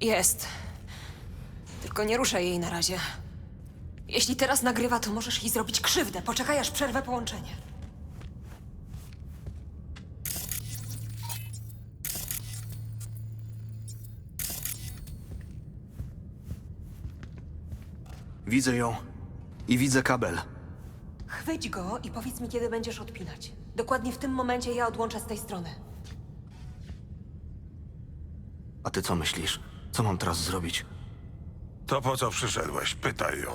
Jest. Tylko nie ruszaj jej na razie. Jeśli teraz nagrywa, to możesz jej zrobić krzywdę. Poczekaj, aż przerwę połączenie. Widzę ją. I widzę kabel. Chwyć go i powiedz mi, kiedy będziesz odpinać. Dokładnie w tym momencie ja odłączę z tej strony. A ty co myślisz? Co mam teraz zrobić? To po co przyszedłeś? Pytaj ją.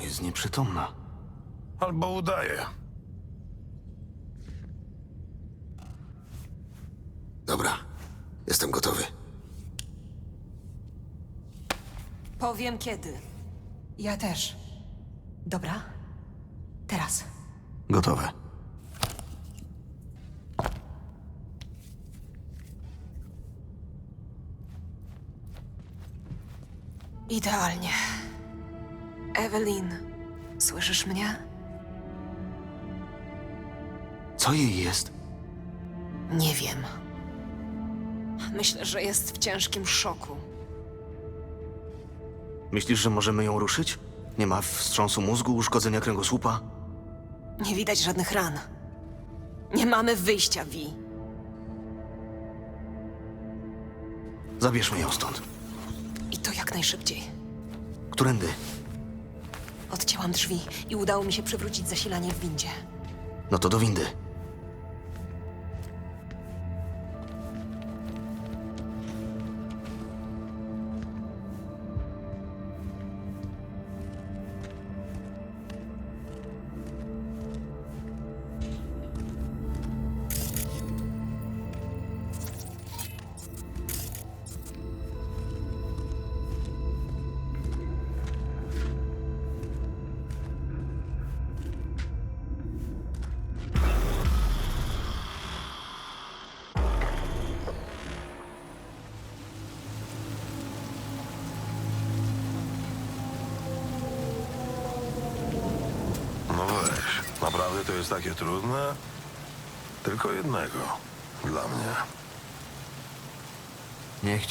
Jest nieprzytomna. Albo udaje. Dobra, jestem gotowy. Powiem kiedy. Ja też. Dobra? Teraz. Gotowe. Idealnie. Evelyn, słyszysz mnie? Co jej jest? Nie wiem. Myślę, że jest w ciężkim szoku. Myślisz, że możemy ją ruszyć? Nie ma wstrząsu mózgu, uszkodzenia kręgosłupa? Nie widać żadnych ran. Nie mamy wyjścia, Vi. Zabierzmy ją stąd. Jak najszybciej. Którędy? Odcięłam drzwi i udało mi się przywrócić zasilanie w windzie. No to do windy.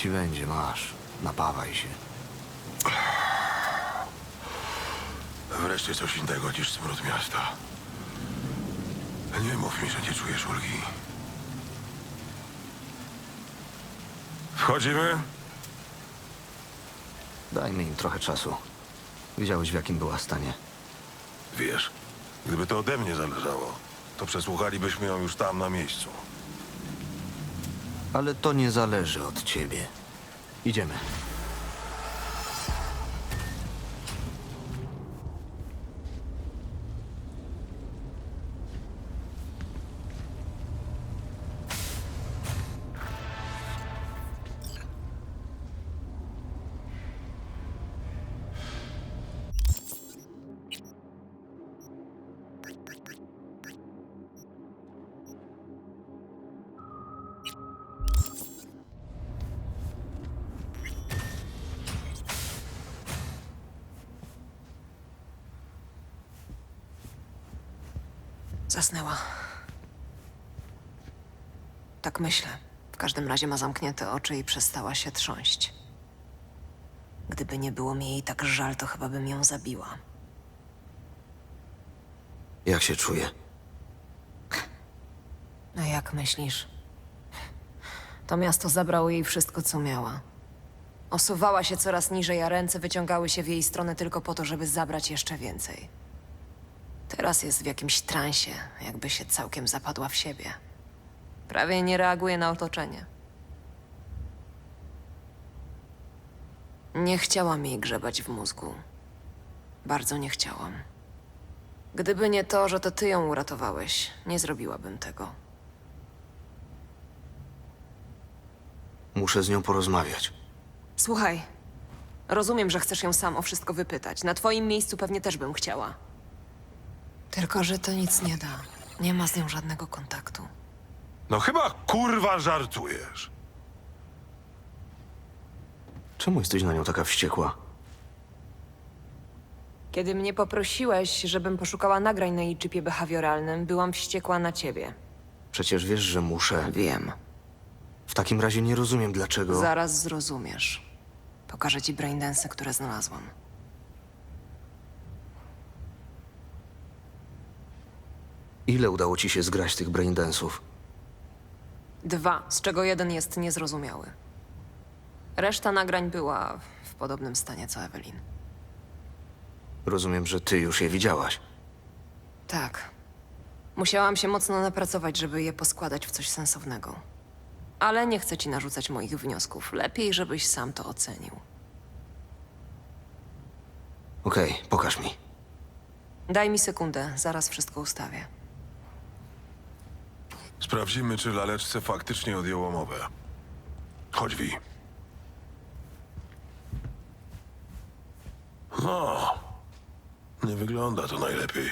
Ci będzie, masz. Napawaj się. Wreszcie coś innego niż smród miasta. Nie mów mi, że nie czujesz ulgi. Wchodzimy? Dajmy im trochę czasu. Widziałeś, w jakim była stanie. Wiesz, gdyby to ode mnie zależało, to przesłuchalibyśmy ją już tam na miejscu. Ale to nie zależy od ciebie. Idziemy. Zasnęła. Tak myślę. W każdym razie ma zamknięte oczy i przestała się trząść. Gdyby nie było mi jej tak żal, to chyba bym ją zabiła. Jak się czuję? A jak myślisz? To miasto zabrało jej wszystko, co miała. Osuwała się coraz niżej, a ręce wyciągały się w jej stronę tylko po to, żeby zabrać jeszcze więcej. Teraz jest w jakimś transie, jakby się całkiem zapadła w siebie. Prawie nie reaguje na otoczenie. Nie chciałam jej grzebać w mózgu. Bardzo nie chciałam. Gdyby nie to, że to ty ją uratowałeś, nie zrobiłabym tego. Muszę z nią porozmawiać. Słuchaj, rozumiem, że chcesz ją sam o wszystko wypytać. Na twoim miejscu pewnie też bym chciała. Tylko, że to nic nie da. Nie ma z nią żadnego kontaktu. No chyba kurwa żartujesz. Czemu jesteś na nią taka wściekła? Kiedy mnie poprosiłeś, żebym poszukała nagrań na jej chipie behawioralnym, byłam wściekła na ciebie. Przecież wiesz, że muszę. Wiem. W takim razie nie rozumiem, dlaczego... Zaraz zrozumiesz. Pokażę ci braindensy, które znalazłam. Ile udało ci się zgrać tych braindensów? Dwa, z czego jeden jest niezrozumiały. Reszta nagrań była w podobnym stanie co Evelyn. Rozumiem, że ty już je widziałaś. Tak. Musiałam się mocno napracować, żeby je poskładać w coś sensownego. Ale nie chcę ci narzucać moich wniosków. Lepiej, żebyś sam to ocenił. Okej, pokaż mi. Daj mi sekundę, zaraz wszystko ustawię. Sprawdzimy, czy laleczce faktycznie odjęło mowę. Chodź, Wi. No, nie wygląda to najlepiej.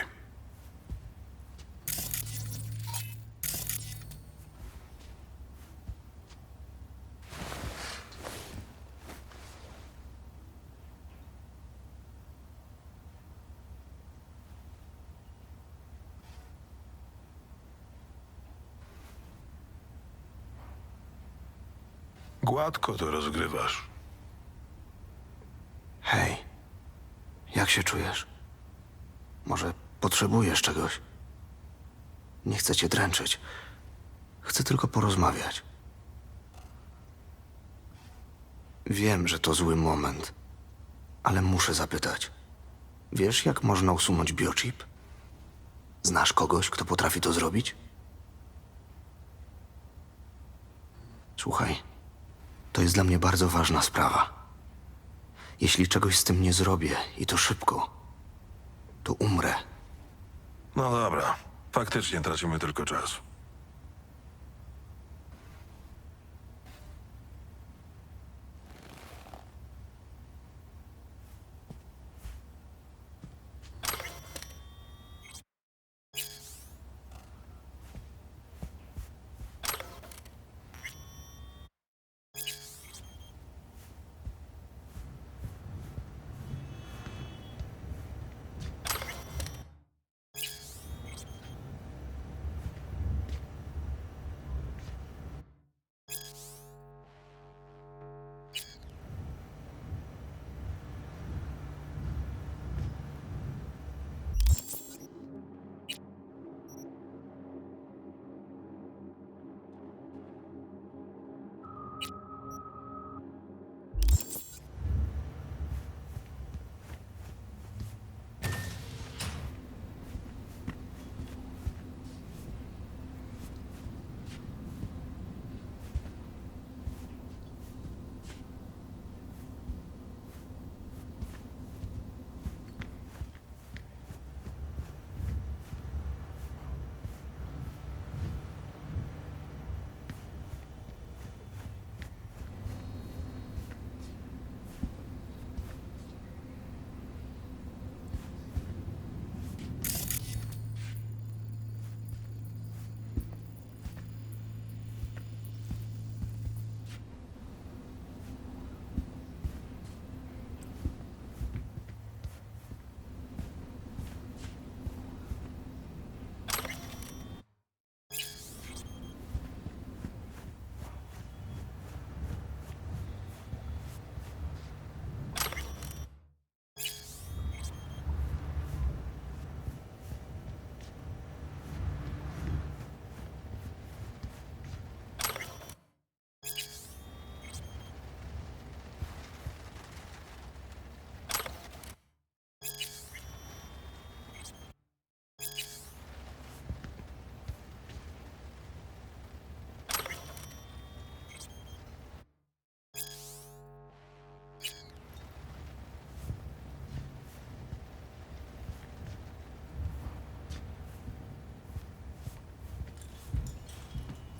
Gładko to rozgrywasz. Hej, jak się czujesz? Może potrzebujesz czegoś? Nie chcę cię dręczyć. Chcę tylko porozmawiać. Wiem, że to zły moment, ale muszę zapytać. Wiesz, jak można usunąć biochip? Znasz kogoś, kto potrafi to zrobić? Słuchaj, to jest dla mnie bardzo ważna sprawa. Jeśli czegoś z tym nie zrobię i to szybko, to umrę. No dobra, faktycznie tracimy tylko czas.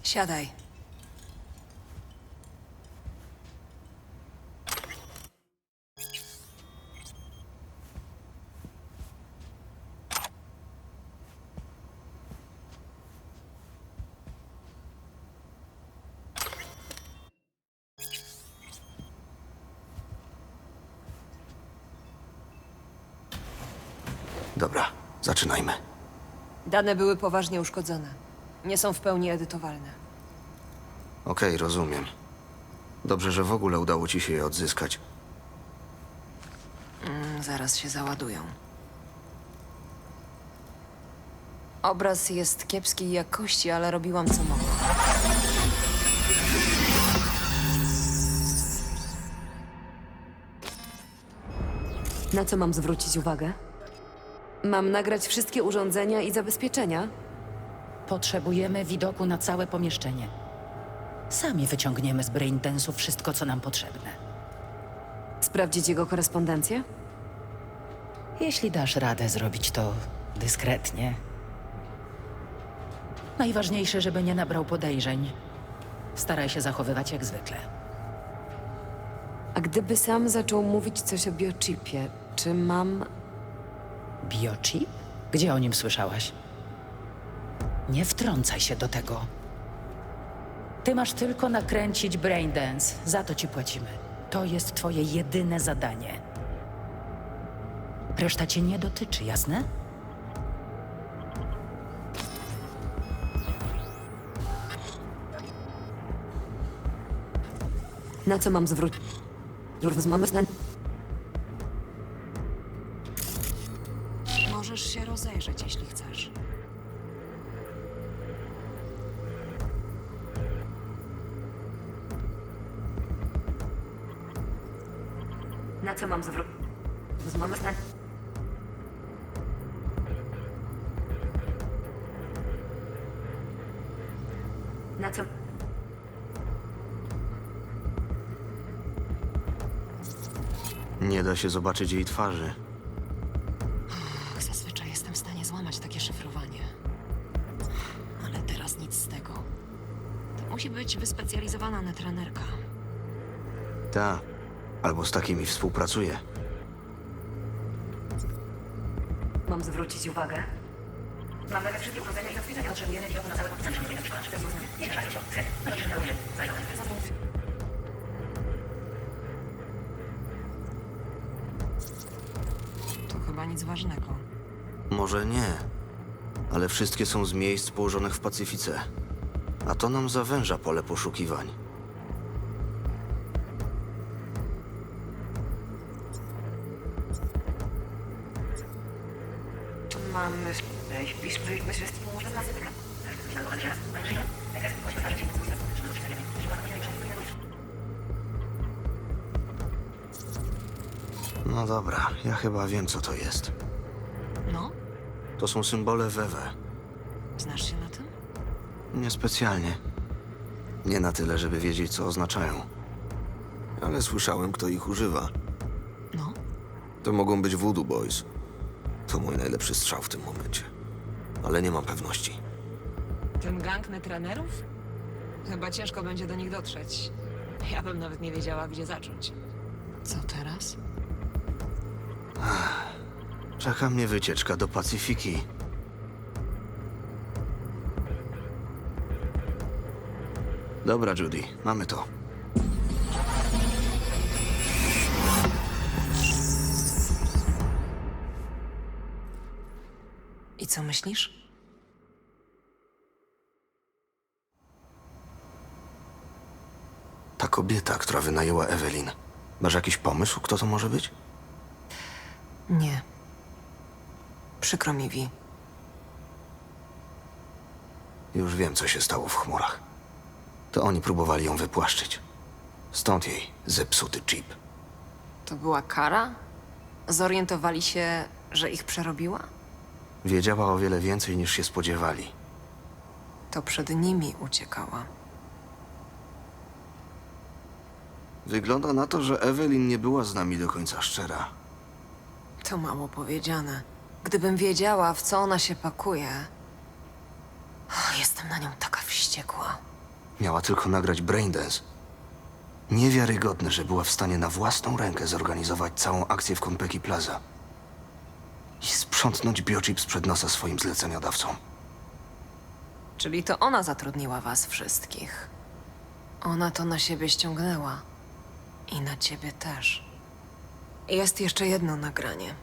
Siadaj. Dobra, zaczynajmy. Dane były poważnie uszkodzone. Nie są w pełni edytowalne. Okej, rozumiem. Dobrze, że w ogóle udało ci się je odzyskać. Mm, Zaraz się załadują. Obraz jest kiepskiej jakości, ale robiłam co mogłam. Na co mam zwrócić uwagę? Mam nagrać wszystkie urządzenia i zabezpieczenia? Potrzebujemy widoku na całe pomieszczenie. Sami wyciągniemy z Braindensu wszystko, co nam potrzebne. Sprawdzić jego korespondencję? Jeśli dasz radę zrobić to dyskretnie. Najważniejsze, żeby nie nabrał podejrzeń. Staraj się zachowywać jak zwykle. A gdyby sam zaczął mówić coś o biochipie, czy mam Biochip? Gdzie o nim słyszałaś? Nie wtrącaj się do tego. Ty masz tylko nakręcić Braindance. Za to ci płacimy. To jest twoje jedyne zadanie. Reszta cię nie dotyczy, jasne? Na co mam zwrócić? Rozmawiamy z Możesz się rozejrzeć, jeśli chcesz. Na co? Nie da się zobaczyć jej twarzy. Zazwyczaj jestem w stanie złamać takie szyfrowanie. Ale teraz nic z tego. To musi być wyspecjalizowana netrenerka. Ta. Albo z takimi współpracuje. Mam zwrócić uwagę? Mam nawet wszystkie urządzenia i zabezpieczenia. Potrzebujemy widoku na całe pomieszczenie. To chyba nic ważnego. Może nie, ale wszystkie są z miejsc położonych w Pacyfice. A to nam zawęża pole poszukiwań. Mamy... No dobra, ja chyba wiem, co to jest. No? To są symbole Wewe. Znasz się na tym? Niespecjalnie. Nie na tyle, żeby wiedzieć, co oznaczają. Ale słyszałem, kto ich używa. No. To mogą być Voodoo Boys. To mój najlepszy strzał w tym momencie. Ale nie mam pewności. Ten gang netrenerów? Chyba ciężko będzie do nich dotrzeć. Ja bym nawet nie wiedziała, gdzie zacząć. Co teraz? Czeka mnie wycieczka do Pacyfiki. Dobra, Judy, mamy to. I co myślisz? Kobieta, która wynajęła Evelyn. Masz jakiś pomysł, kto to może być? Nie. Przykro mi, Vi. Już wiem, co się stało w chmurach. To oni próbowali ją wypłaszczyć. Stąd jej zepsuty chip. To była kara? Zorientowali się, że ich przerobiła? Wiedziała o wiele więcej niż się spodziewali. To przed nimi uciekała. Wygląda na to, że Evelyn nie była z nami do końca szczera. To mało powiedziane. Gdybym wiedziała, w co ona się pakuje. O, Jestem na nią taka wściekła. Miała tylko nagrać Braindance. Niewiarygodne, że była w stanie na własną rękę zorganizować całą akcję w Konpeki Plaza. I sprzątnąć biochip sprzed nosa swoim zleceniodawcom. Czyli to ona zatrudniła was wszystkich. Ona to na siebie ściągnęła. I na ciebie też. Jest jeszcze jedno nagranie.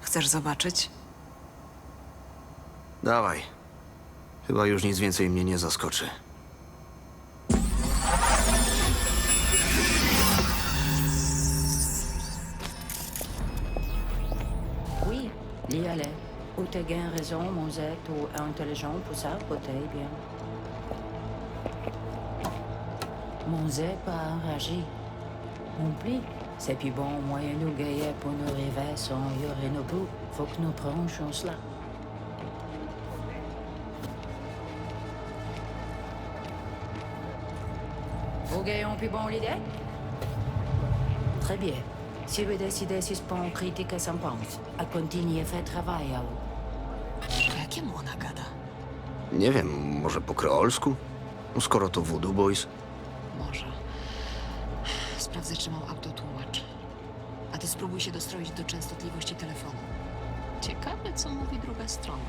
Chcesz zobaczyć? Dawaj. Chyba już nic więcej mnie nie zaskoczy. Oui, l'y allait. Ou t'as gain raison, mon zette, ou intelligent, pour ça, bien. Mosette pas enragé. Oublie, c'est plus bon moyen nous gagner pour nous rêver sans y aurait nos bouts. Faut que nous prenions cela. Vous gagnons plus bon l'idée? Très bien. Si vous décidez si ce point critique s'en pense, à continuer faire travail à vous. O jakiemu ona gada? Nie wiem, może po kreolsku? Skoro to Voodoo Boys. Czy mam autotłumacz. A ty spróbuj się dostroić do częstotliwości telefonu. Ciekawe, co mówi druga strona.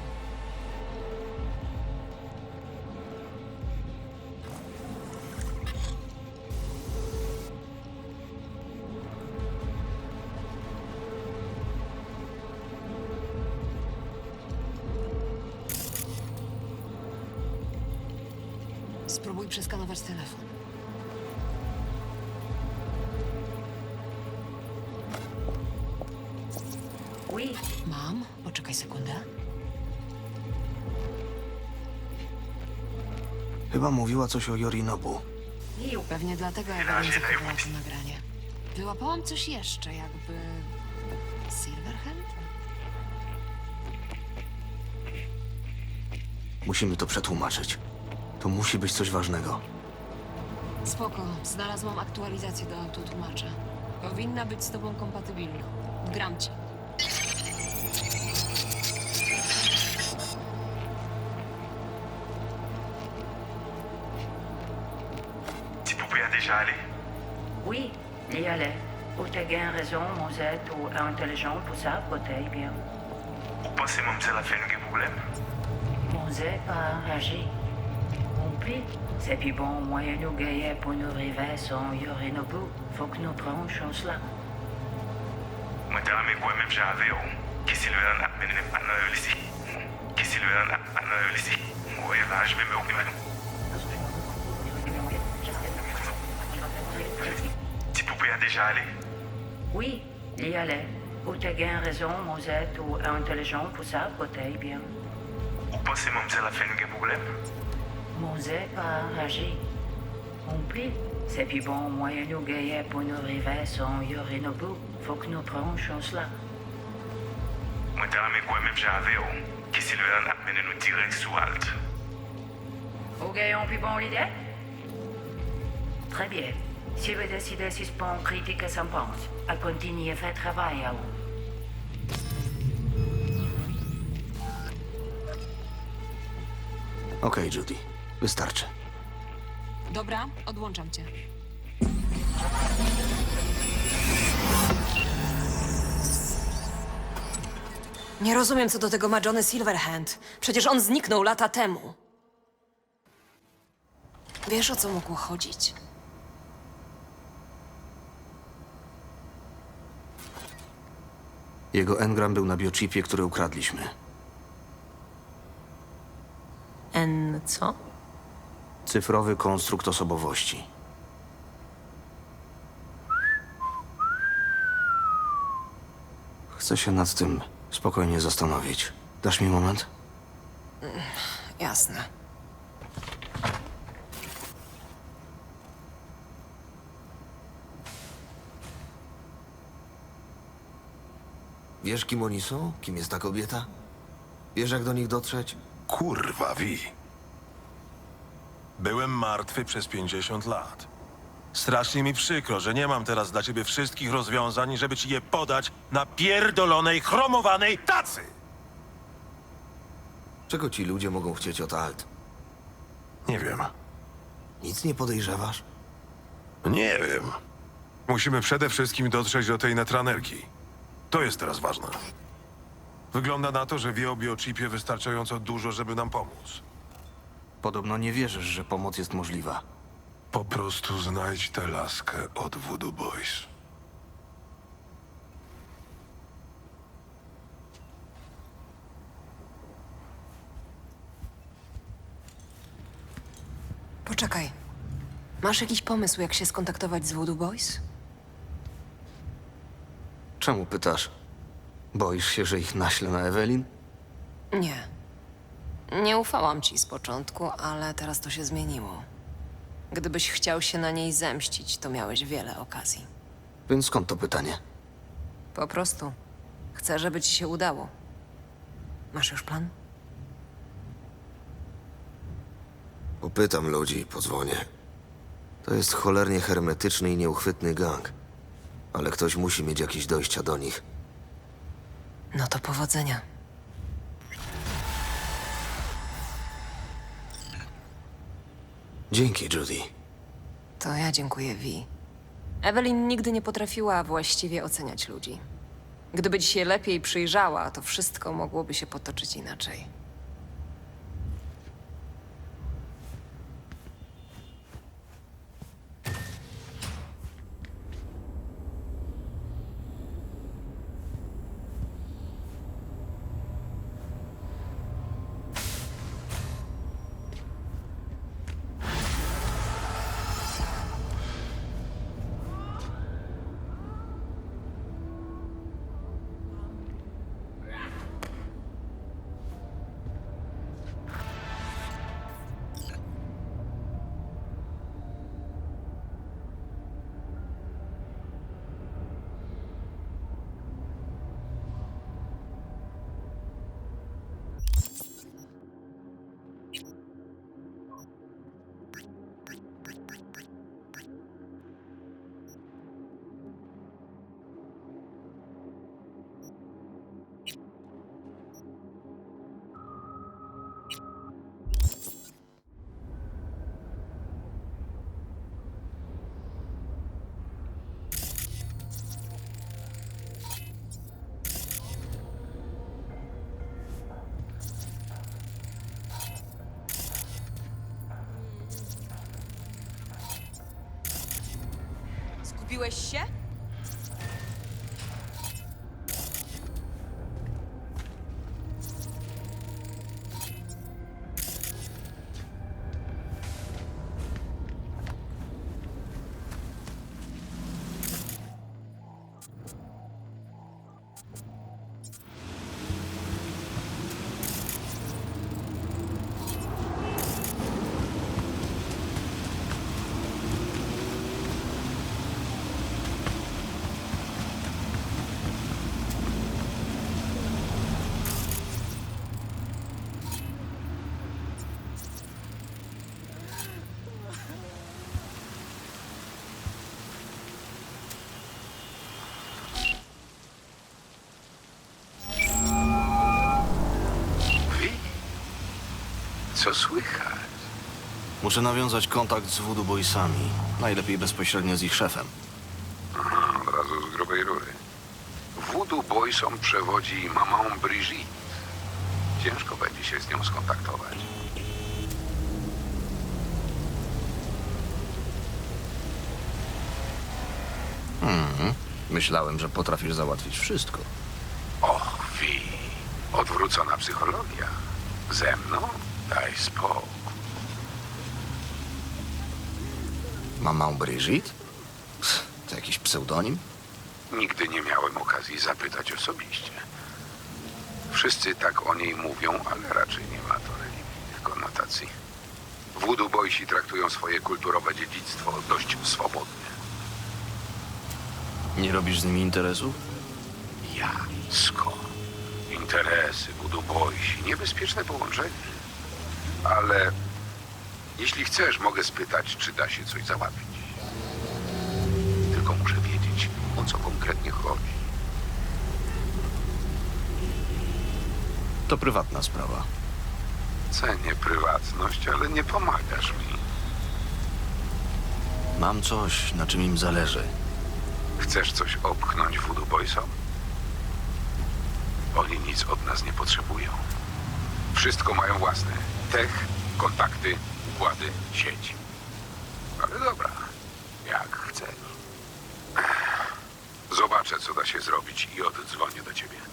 Spróbuj przeskanować telefon. Mam? Poczekaj sekundę. Chyba mówiła coś o Yorinobu. Pewnie dlatego Evelyn zachowała to nagranie. Wyłapałam coś jeszcze, jakby... Silverhand? Musimy to przetłumaczyć. To musi być coś ważnego. Spoko, znalazłam aktualizację do autotłumacza. Powinna być z tobą kompatybilna. Gram ci. Y allez. Ou t'as gain raison, Mosette, ou intelligent pour ça, peut-être bien. Vous pensez que c'est la fin du problème? Mosette pas enragé. Oublie, c'est plus bon moyen nous gagner pour nous rêver sans y aurait nos bouts. Faut que nous prenions cela. Moi, t'as mis quoi même j'avais oh. Qui s'il veut en amener un an ici? Qui s'il veut en amener ici? Va, je vais me occuper. déjà allé Oui, y aller. Ou t'as gain raison, Mosette, ou intelligent pour ça, protège bien. Ou pensez mademoiselle a fait un problème Mosette a agi. Compris C'est puis bon, moyen nous gaillait pour nous river sans Yorinobu. Faut que nous prenions chance là. Moi, t'as mais quoi même j'avais, oh? Qui si le amène nous direct sous halte? Ou gaillons puis bon l'idée? Très bien. Si vous décidez point critique s'en pense, à continuer à faire travail à vous. Okej, Judy. Wystarczy. Dobra, odłączam cię. Nie rozumiem, co do tego ma Johnny Silverhand. Przecież on zniknął lata temu. Wiesz, o co mógł chodzić? Jego engram był na biochipie, który ukradliśmy. En co? Cyfrowy konstrukt osobowości. Chcę się nad tym spokojnie zastanowić. Dasz mi moment? Jasne. Wiesz, kim oni są? Kim jest ta kobieta? Wiesz, jak do nich dotrzeć? Kurwa, wi. Byłem martwy przez 50 lat. Strasznie mi przykro, że nie mam teraz dla ciebie wszystkich rozwiązań, żeby ci je podać na pierdolonej, chromowanej tacy! Czego ci ludzie mogą chcieć od Alt? Nie wiem. Nic nie podejrzewasz? Nie wiem. Musimy przede wszystkim dotrzeć do tej netranerki. To jest teraz ważne. Wygląda na to, że wie o biochipie wystarczająco dużo, żeby nam pomóc. Podobno nie wierzysz, że pomoc jest możliwa. Po prostu znajdź tę laskę od Voodoo Boys. Poczekaj. Masz jakiś pomysł, jak się skontaktować z Voodoo Boys? Czemu pytasz? Boisz się, że ich naślę na Ewelin? Nie. Nie ufałam ci z początku, ale teraz to się zmieniło. Gdybyś chciał się na niej zemścić, to miałeś wiele okazji. Więc skąd to pytanie? Po prostu. Chcę, żeby ci się udało. Masz już plan? Popytam ludzi i podzwonię. To jest cholernie hermetyczny i nieuchwytny gang. Ale ktoś musi mieć jakieś dojścia do nich. No to powodzenia. Dzięki, Judy. To ja dziękuję Vi. Evelyn nigdy nie potrafiła właściwie oceniać ludzi. Gdyby ci się lepiej przyjrzała, to wszystko mogłoby się potoczyć inaczej. Zgubiłeś się? Co słychać? Muszę nawiązać kontakt z Voodoo Boysami. Najlepiej bezpośrednio z ich szefem. Aha, od razu z grubej rury. Voodoo Boysom przewodzi mamą Brigitte. Ciężko będzie się z nią skontaktować. Myślałem, że potrafisz załatwić wszystko. Och, Wi, odwrócona psychologia. Ze mną? Daj spokój. Mamą Brigitte? Pff, To jakiś pseudonim? Nigdy nie miałem okazji zapytać osobiście. Wszyscy tak o niej mówią, ale raczej nie ma to religijnych konotacji. Voodoo Boysi traktują swoje kulturowe dziedzictwo dość swobodnie. Nie robisz z nimi interesu? Ja? Skąd? Interesy, Voodoo Boysi, niebezpieczne połączenie. Ale jeśli chcesz, mogę spytać, czy da się coś załatwić. Tylko muszę wiedzieć, o co konkretnie chodzi. To prywatna sprawa. Cenię prywatność, ale nie pomagasz mi. Mam coś, na czym im zależy. Chcesz coś opchnąć Voodoo Boysom? Oni nic od nas nie potrzebują. Wszystko mają własne. Tech, kontakty, układy, sieć. Ale dobra, jak chcesz. Zobaczę, co da się zrobić i oddzwonię do ciebie.